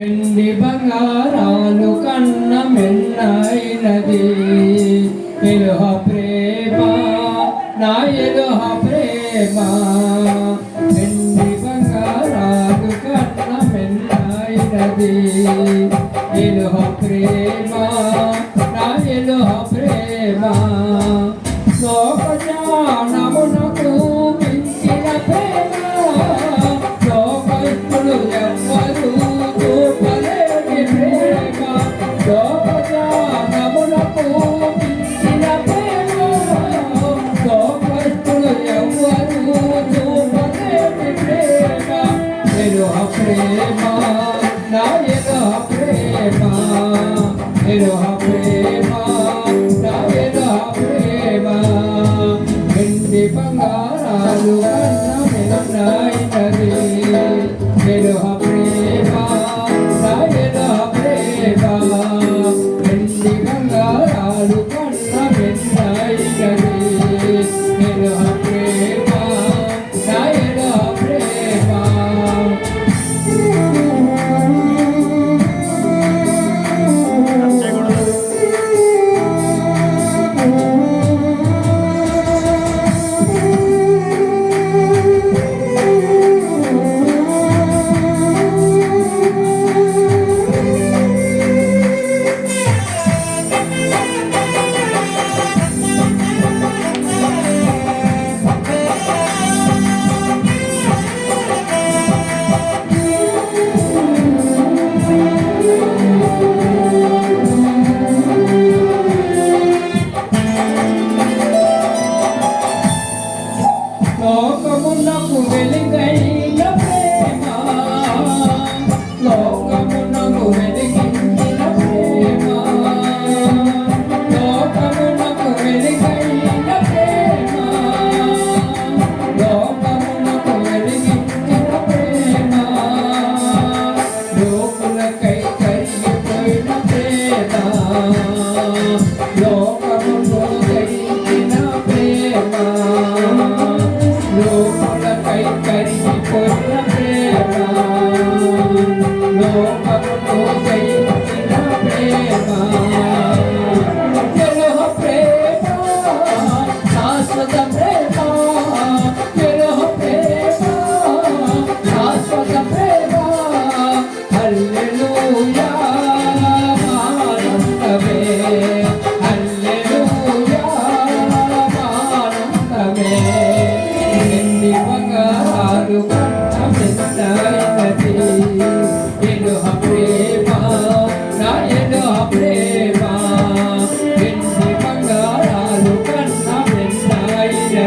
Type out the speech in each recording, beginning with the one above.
వెండి బంగారాలు కన్న మెన్నైనది. ఎలుహ ప్రేమ నా ఎలుహ ప్రేమ. వెండి బంగారాలు కన్న మెన్నైనది. ఎలుహ ప్రేమ నా ఎలుహ ప్రేమ. లోక జ్ఞాన ప్రేమ నా ఎదో ప్రేమ ఎదో ప్రేమ నా ఎదో ప్రేమ. వెండి బంగారాలు నాయనది ఎదో ప్రేమ నా ఎదో ప్రేమ. వెండి బంగారాలు కన్న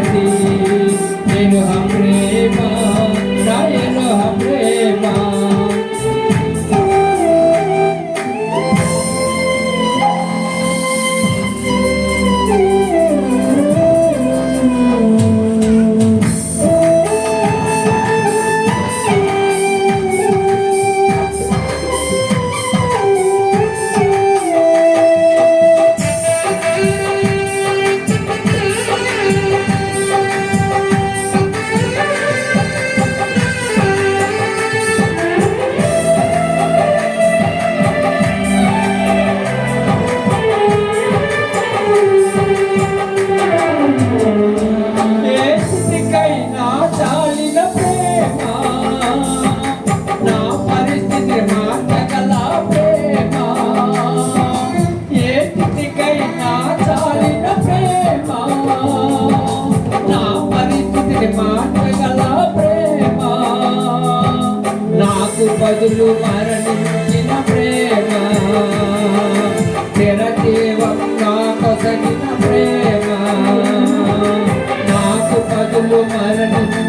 Merci. ప్రేమకు బదులు మరణించిన ప్రేమ. తెరదేవం నాకొసగిన ప్రేమ. నాకు బదులు మరణించిన